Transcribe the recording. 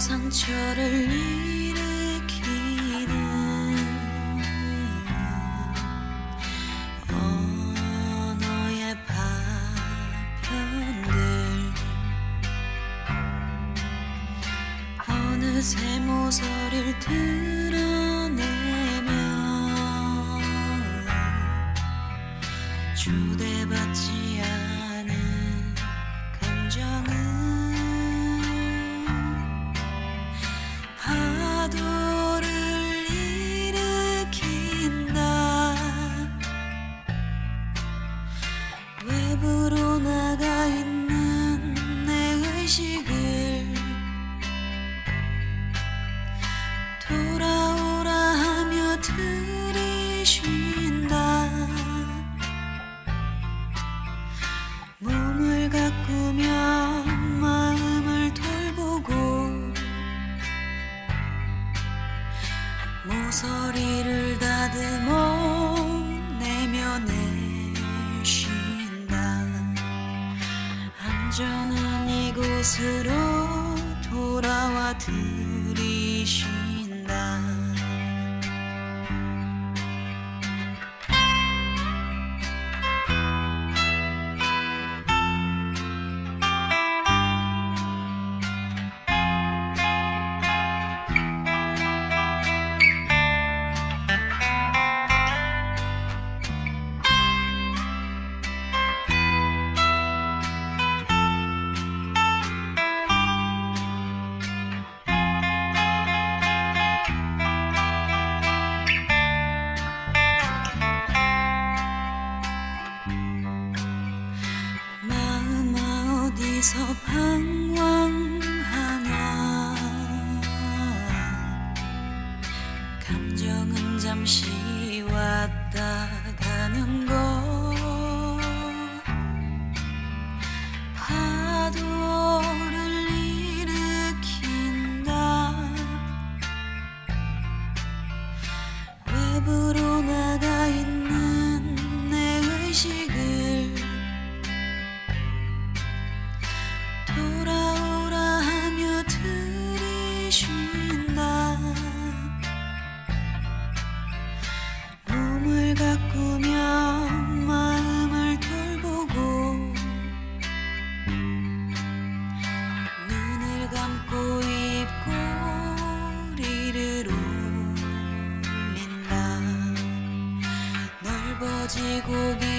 상처를 일으키는 언어의 파편들. 어느새 모서리를 드러 모서리를 다듬어 내며 내쉰다. 안전한 이곳으로 돌아와 들이쉰 어디서 방황하나. 감정은 잠시 왔다 가는 나 몸을 가꾸며 마음을 돌보고 눈을 감고 입꼬리를 오민다. 넓어지고 기